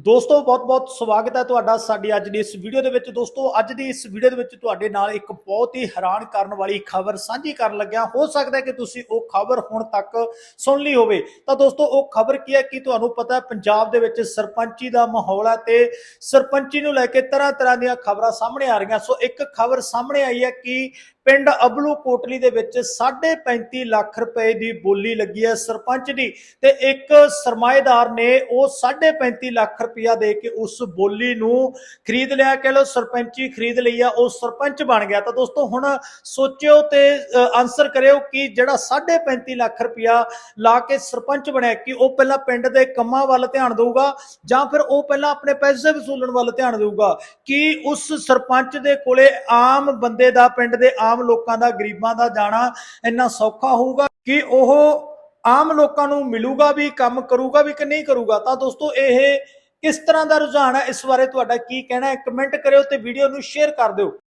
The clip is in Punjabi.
ਦੋਸਤੋ, ਬਹੁਤ-ਬਹੁਤ ਸਵਾਗਤ ਹੈ ਤੁਹਾਡਾ ਸਾਡੀ ਅੱਜ ਦੀ ਇਸ ਵੀਡੀਓ ਦੇ ਵਿੱਚ। ਦੋਸਤੋ, ਅੱਜ ਦੀ ਇਸ ਵੀਡੀਓ ਦੇ ਵਿੱਚ ਤੁਹਾਡੇ ਨਾਲ ਇੱਕ ਬਹੁਤ ਹੀ ਹੈਰਾਨ ਕਰਨ ਵਾਲੀ ਖਬਰ ਸਾਂਝੀ ਕਰਨ ਲੱਗਿਆ। ਹੋ ਸਕਦਾ ਹੈ ਕਿ ਤੁਸੀਂ ਉਹ ਖਬਰ ਹੁਣ ਤੱਕ ਸੁਣ ਲਈ ਹੋਵੇ। ਤਾਂ ਦੋਸਤੋ, ਉਹ ਖਬਰ ਕੀ ਹੈ ਕਿ ਤੁਹਾਨੂੰ ਪਤਾ ਹੈ, ਪੰਜਾਬ ਦੇ ਵਿੱਚ ਸਰਪੰਚੀ ਦਾ ਮਾਹੌਲ ਹੈ ਤੇ ਸਰਪੰਚੀ ਨੂੰ ਲੈ ਕੇ ਤਰ੍ਹਾਂ-ਤਰ੍ਹਾਂ ਦੀਆਂ ਖਬਰਾਂ ਸਾਹਮਣੇ ਆ ਰਹੀਆਂ। ਸੋ ਇੱਕ ਖਬਰ ਸਾਹਮਣੇ ਆਈ ਹੈ ਕਿ ਪਿੰਡ ਅਬਲੂ ਕੋਟਲੀ ਦੇ ਵਿੱਚ 35 ਲੱਖ ਰੁਪਏ ਦੀ ਬੋਲੀ ਲੱਗੀ ਹੈ ਸਰਪੰਚ ਦੀ ਤੇ ਇੱਕ ਸਰਮਾਏਦਾਰ ਨੇ ਉਹ 35 ਲੱਖ ਰੁਪਇਆ ਦੇ ਕੇ ਉਸ ਬੋਲੀ ਨੂੰ ਖਰੀਦ ਲਿਆ। ਕਹ ਲੋ ਸਰਪੰਚੀ ਖਰੀਦ ਲਈ ਆ, ਉਹ ਸਰਪੰਚ ਬਣ ਗਿਆ। ਤਾਂ ਦੋਸਤੋ ਹੁਣ ਸੋਚਿਓ ਤੇ ਆਨਸਰ ਕਰਿਓ ਕਿ ਜਿਹੜਾ 35 ਲੱਖ ਰੁਪਇਆ ਲਾ ਕੇ ਸਰਪੰਚ ਬਣਿਆ, ਕਿ ਉਹ ਪਹਿਲਾਂ ਪਿੰਡ ਦੇ ਕੰਮਾਂ ਵੱਲ ਧਿਆਨ ਦੇਊਗਾ ਜਾਂ ਫਿਰ ਉਹ ਪਹਿਲਾਂ ਆਪਣੇ ਪੈਸੇ ਵਸੂਲਣ ਵੱਲ ਧਿਆਨ ਦੇਊਗਾ, ਕਿ ਉਸ ਸਰਪੰਚ ਦੇ ਕੋਲੇ ਆਮ ਬੰਦੇ ਦਾ ਪਿੰਡ ਦੇ ਆਮ ਲੋਕਾਂ ਦਾ, ਗਰੀਬਾਂ ਦਾ ਜਾਣਾ ਇੰਨਾ ਸੌਖਾ ਹੋਊਗਾ ਕਿ ਉਹ ਆਮ ਲੋਕਾਂ ਨੂੰ ਮਿਲੂਗਾ ਵੀ, ਕੰਮ ਕਰੂਗਾ ਵੀ ਕਿ ਨਹੀਂ ਕਰੂਗਾ। ਤਾਂ ਦੋਸਤੋ, ਇਹ ਕਿਸ ਤਰ੍ਹਾਂ ਦਾ ਰੁਝਾਨ ਹੈ? ਇਸ ਬਾਰੇ ਤੁਹਾਡਾ ਕੀ ਕਹਿਣਾ ਹੈ? ਕਮੈਂਟ ਕਰਿਓ ਤੇ ਵੀਡੀਓ ਨੂੰ ਸ਼ੇਅਰ ਕਰ ਦਿਓ।